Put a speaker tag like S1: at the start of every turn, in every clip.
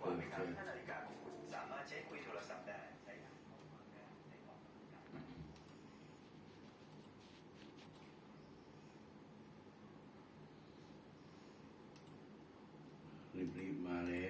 S1: โอเค
S2: สามารถใช้คุยโทรศัพท์ได้ใช่
S1: รีบๆมาแล้ว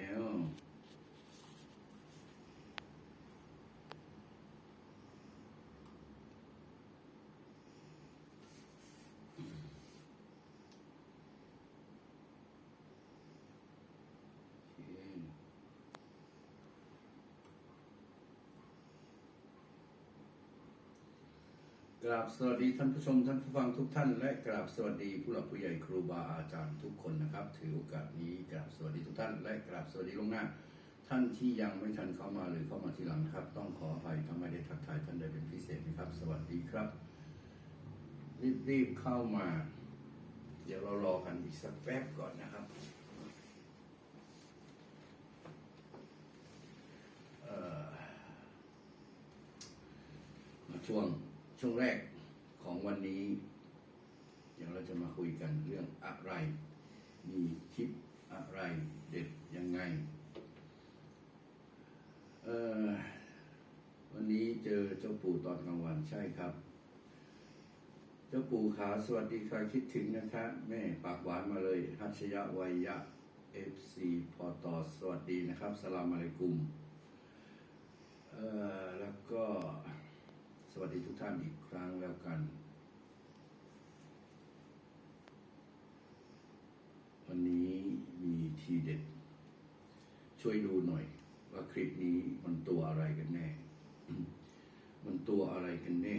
S1: กราบสวัสดีท่านผู้ชมท่านผู้ฟังทุกท่าน และกราบสวัสดีผู้หลักผู้ใหญ่ครูบาอาจารย์ทุกคนนะครับ ถือโอกาสนี้กราบสวัสดีทุกท่าน และกราบสวัสดีลงหน้า ท่านที่ยังไม่ทันเข้ามาหรือเข้ามาทีหลังครับ ต้องขออภัยถ้าไม่ได้ทักทายท่านใดเป็นพิเศษนะครับ สวัสดีครับ รีบๆเข้ามา เดี๋ยวเรารอกันอีกสักแป๊บก่อนนะครับเอ่อมาช่วง ช่วงแรกของวันนี้เดี๋ยวเราจะมาคุยกันเรื่องอะไร มีคลิปอะไรเด็ดยังไงเออวันนี้เจอเจ้าปู่ตอนกลางวันใช่ครับ เจ้าปู่ขาสวัสดีค่ะคิดถึงนะคะ แม่ปากหวานมาเลยฮัชยะวัยยะเอฟซีพอตอสวัสดีนะครับสลามอะลัยกุมเออแล้วก็ สวัสดีทุกท่านอีกครั้งแล้วกัน วันนี้มีทีเด็ด ช่วยดูหน่อย ว่าคลิปนี้มันตัวอะไรกันแน่ มันตัวอะไรกันแน่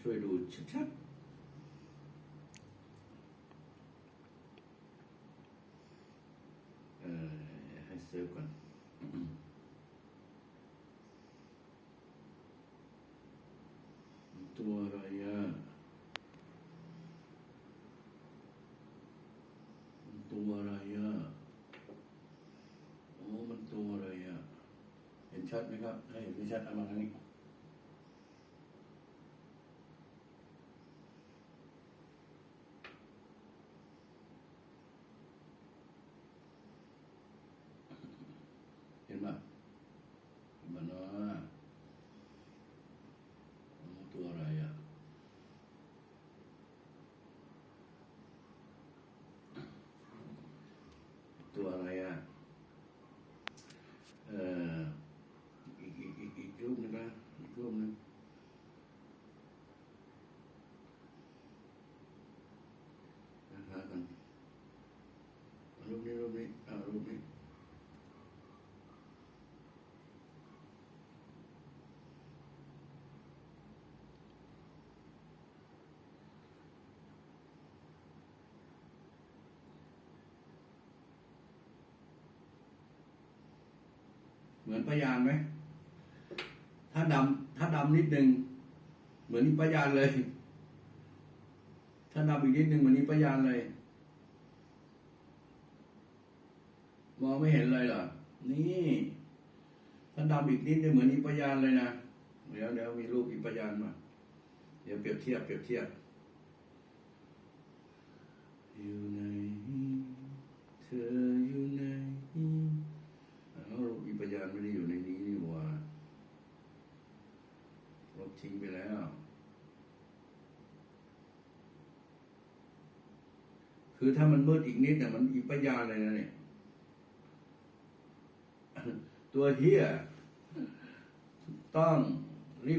S1: ช่วยดูชัดๆเออให้เซิร์ฟก่อน ตัวอะไรอะมันตัวอะไรอะโอ้มันตัวอะไรอะ เห็นชัดไหมครับถ้าเห็นไม่ชัดเอามาทางนี้ เห็นป่ะเห็นป่ะเนาะโอ้ตัวอะไรอะ ตัวอะไรอะ เอ่อ อีกอีกอีกอีกรูปหนึงนะอีกรูปหนึงนะหากันเอารูปนี้รูปนี้เอารูปนี้ เห มือนพยานไหม ถ้าดำถ้าดำนิดนึง เหมือนนี่พยานเลย ถ้าดำอีกนิดนึงเหมือนนี่พยานเลย มองไม่เห็นเลยเหรอ นี่ ถ้าดำอีกนิดนึงเหมือนนี่พยานเลยนะ เดี๋ยวเดี๋ยวมีรูปอีพยานมา เดี๋ยวเปรียบเทียบเปรียบเทียบอยู่ไหนเธออยู่ไหน แล้วรูปอีพยานไม่ได้อยู่ในนี้นี่หว่าลบทิ้งไปแล้ว คือถ้ามันมืดอีกนิดเนี่ยมันอีพยานเลยนะเนี่ย ตัวเฮียต้อง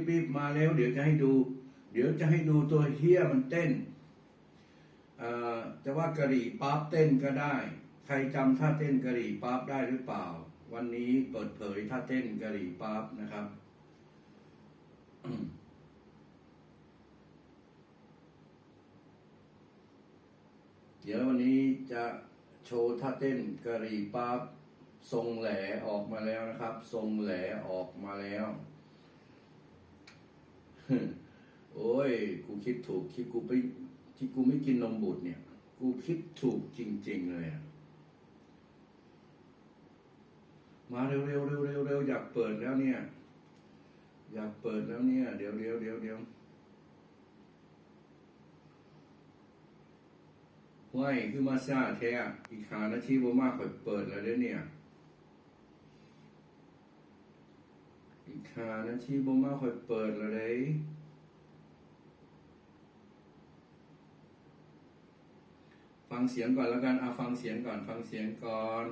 S1: รีบๆมาแล้ว เดี๋ยวจะให้ดู เดี๋ยวจะให้ดูตัวเฮียมันเต้นจะว่ากะหรี่ปั๊บเต้นก็ได้ ใครจำท่าเต้นกะหรี่ปั๊บได้หรือเปล่า วันนี้เปิดเผยท่าเต้นกะหรี่ปั๊บนะครับ เดี๋ยววันนี้จะโชว์ท่าเต้นกะหรี่ปั๊บทรงแหลออกมาแล้วนะครับ ทรงแหลออกมาแล้ว โอ้ย กูคิดถูกที่กูไปที่กูไม่กินนมบุตรเนี่ย กูคิดถูกจริง ๆ เลยอะมาเร็วเร็วเร็วเร็วเร็วอยากเปิดแล้วเนี่ย อยากเปิดแล้วเนี่ย เดี๋ยวเดี๋ยวเดี๋ยวเดี๋ยว ห้วยคือมาซาแท้อีกขานาทีบ่มากค่อยเปิดแล้วเด้เนี่ย อีกขานาทีบ่มากค่อยเปิดแล้วเด้ฟังเสียงก่อนแล้วกันเอาฟังเสียงก่อน ฟังเสียงก่อน